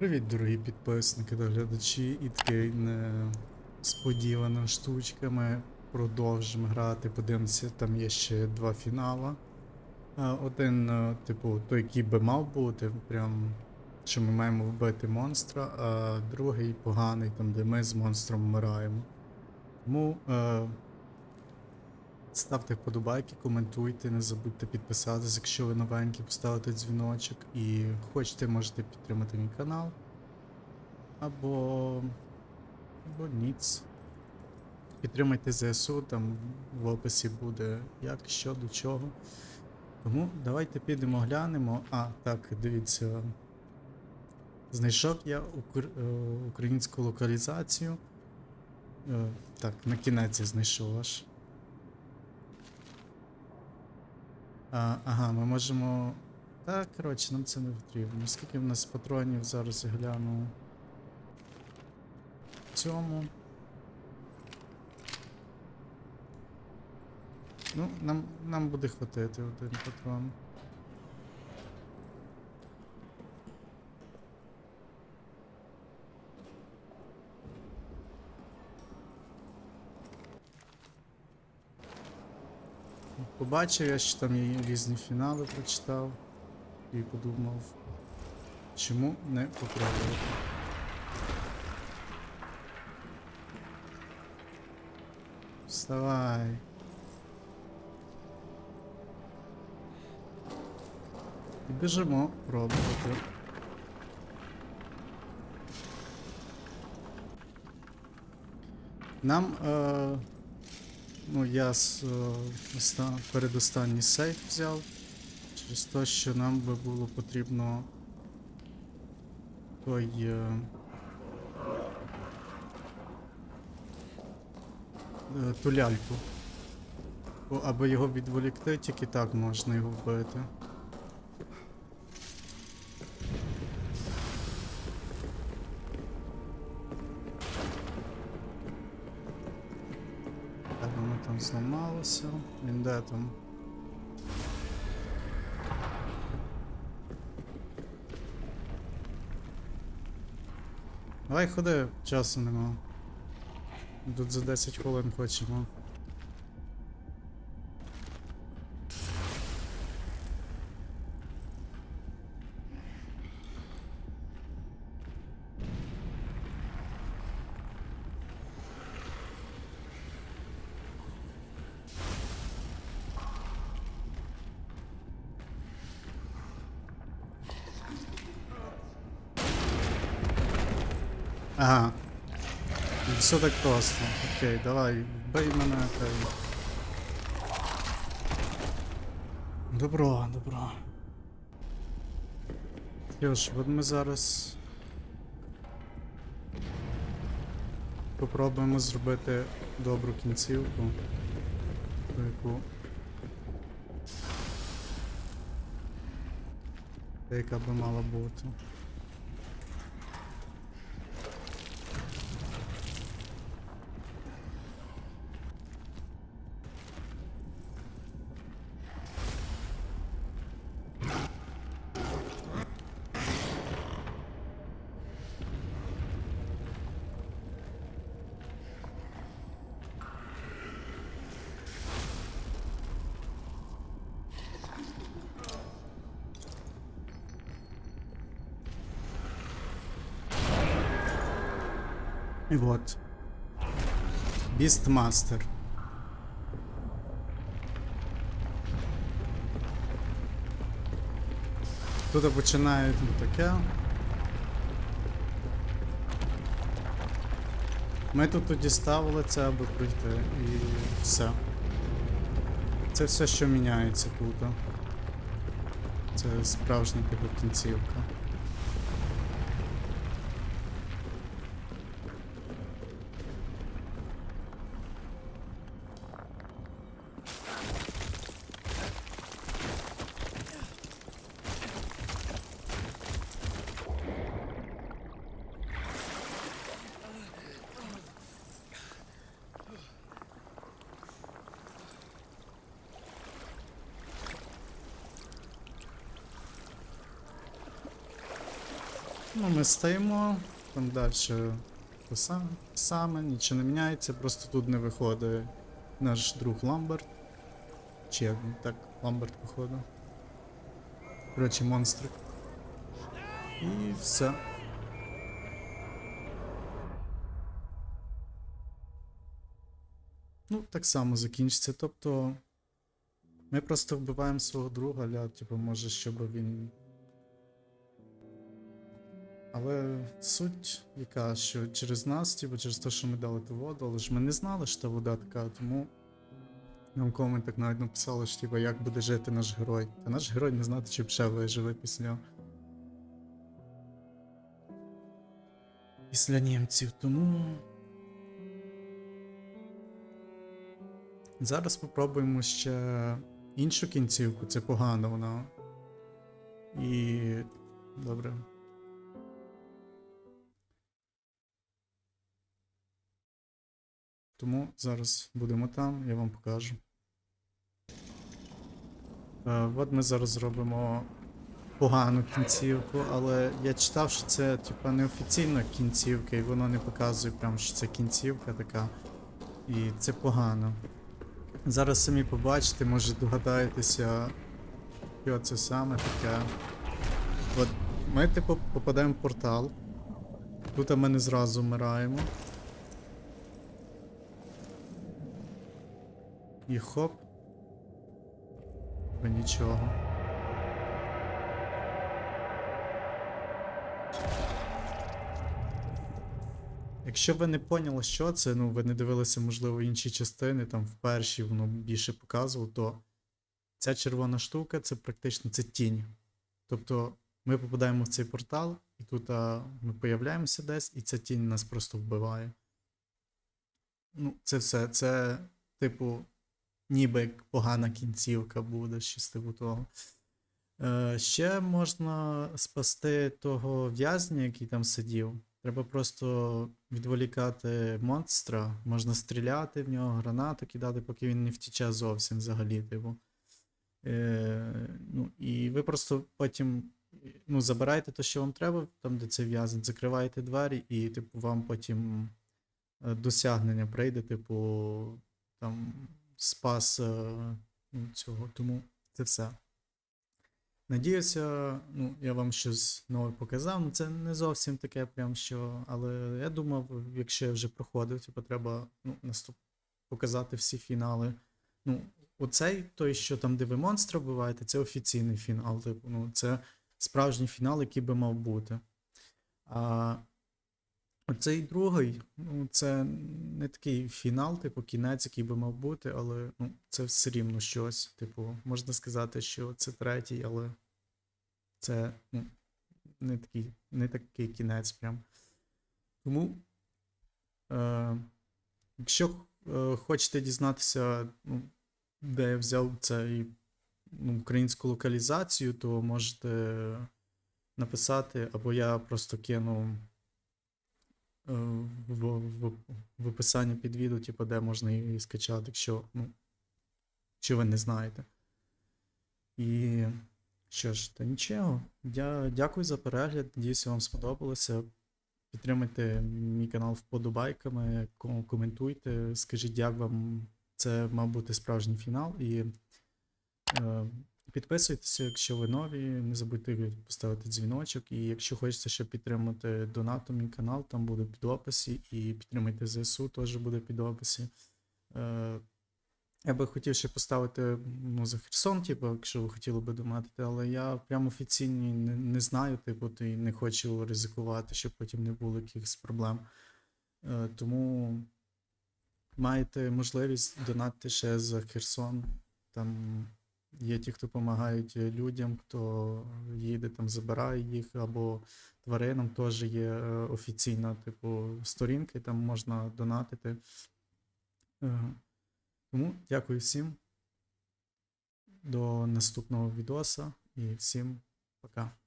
Привіт, дорогі підписники та глядачі. І такий несподівана штучка. Ми продовжимо грати. Подивимося, там є ще два фінала. Один, е, типу, той, який би мав бути, прям що ми маємо вбити монстра, а другий поганий, там, де ми з монстром вмираємо. Тому е, ставте вподобайки, коментуйте, не забудьте підписатися, якщо ви новенькі, поставити дзвіночок і хочете, можете підтримати мій канал. Або. або ніц. Підтримайте ЗСУ, там в описі буде як, що, до чого. Тому давайте підемо глянемо. А, так, дивіться. Знайшов я укр... е, українську локалізацію. Е, Так, на кінець я знайшов аж. А, ага, ми можемо. Так, коротше, нам це не потрібно. Скільки в нас патронів зараз я гляну. В цьому. Ну, нам, нам буде хватити один патрон. Побачив я, що там є різні фінали прочитав і подумав, чому не попробувати. Вставай. І біжимо пробувати. Нам. Е- Ну, я з, е, передостанній сейф взяв. Через те, що нам би було потрібно той. Е, е, ту ляльку. Аби його відволікти, тільки так можна його вбити. Там зламалося. Він де там? Давай ходи, часу нема. Тут за 10 хвилин хочемо. Ага. Все так просто. Окей, давай, бей мене та й. Добро, добро. Ж, от ми зараз. Попробуємо зробити добру кінцівку. Яку. Яка би мала бути. Вот. Бістмастер. Тут починають ну, таке. Ми тут тоді ставили це, аби пройти, і все. Це все, що міняється тут. Це справжня типу Ну, ми стоїмо, там далі те саме, саме, нічого не міняється, просто тут не виходить наш друг Ламберт. Чи як він так, Ламберт походу. Коротше, монстрик. І все. Ну, так само закінчиться. Тобто. Ми просто вбиваємо свого друга, ля, типу, може, щоб він. Але суть яка, що через нас, типу, через те, що ми дали ту воду, але ж ми не знали, що та вода така, тому нам в коментах навіть написали, що типу, як буде жити наш герой. Та наш герой не знати, чи ще виживе після. Після німців, тому. Зараз попробуємо ще іншу кінцівку, це погано вона. І. Добре. Тому зараз будемо там, я вам покажу. Е, от ми зараз зробимо погану кінцівку, але я читав, що це типа неофіційна кінцівка, і воно не показує прям, що це кінцівка така. І це погано. Зараз самі побачите, може догадаєтеся, що це саме таке. От ми, типу, попадаємо в портал. Тут ми не зразу вмираємо. І хоп. Ви нічого. Якщо ви не поняли, що це, ну ви не дивилися, можливо, інші частини, там в першій воно більше показувало, то ця червона штука це практично це тінь. Тобто ми попадаємо в цей портал, і тут а, ми появляємося десь, і ця тінь нас просто вбиває. Ну, це все. Це, типу, ніби погана кінцівка буде, щось типу. Е, ще можна спасти того в'язня, який там сидів. Треба просто відволікати монстра, можна стріляти в нього, гранату кидати, поки він не втіче зовсім взагалі, типу. Е, ну, і ви просто потім ну, забираєте те, що вам треба, там, де це в'язень, закриваєте двері, і, типу, вам потім е, досягнення прийде, типу, там, спас е, ну, цього. Тому це все. Надіюся, ну, я вам щось нове показав. Ну, це не зовсім таке, прям що. Але я думав, якщо я вже проходив, типу, треба ну, наступ... показати всі фінали. Ну, оцей, той, що там, де ви монстра вбиваєте, це офіційний фінал. Типу, ну, це справжній фінал, який би мав бути. А оцей другий, ну, це не такий фінал, типу, кінець, який би мав бути, але ну, це все рівно щось. Типу, можна сказати, що це третій, але це ну, не такий, не такий кінець прям. Тому, е, якщо е, хочете дізнатися, ну, де я взяв цей ну, українську локалізацію, то можете написати, або я просто кину в, в, в описанні під відео, типу, де можна її скачати, якщо, ну, якщо ви не знаєте. І що ж, та нічого. Я дякую за перегляд. Надіюся, вам сподобалося. Підтримайте мій канал вподобайками, коментуйте, скажіть, як вам це мав бути справжній фінал. І е, підписуйтеся, якщо ви нові. Не забудьте поставити дзвіночок. І якщо хочете ще підтримати донатом мій канал, там буде під описі. І підтримайте ЗСУ, теж буде під описі. Е, я би хотів ще поставити ну, за Херсон, типу, якщо ви хотіли би донатити, але я прям офіційні не, не знаю, типу, і не хочу ризикувати, щоб потім не було якихось проблем. Е, тому маєте можливість донатити ще за Херсон. Там є ті, хто допомагають людям, хто їде, там забирає їх, або тваринам теж є е, офіційна, типу, сторінка, там можна донатити. Е, тому дякую всім. До наступного відоса і всім пока.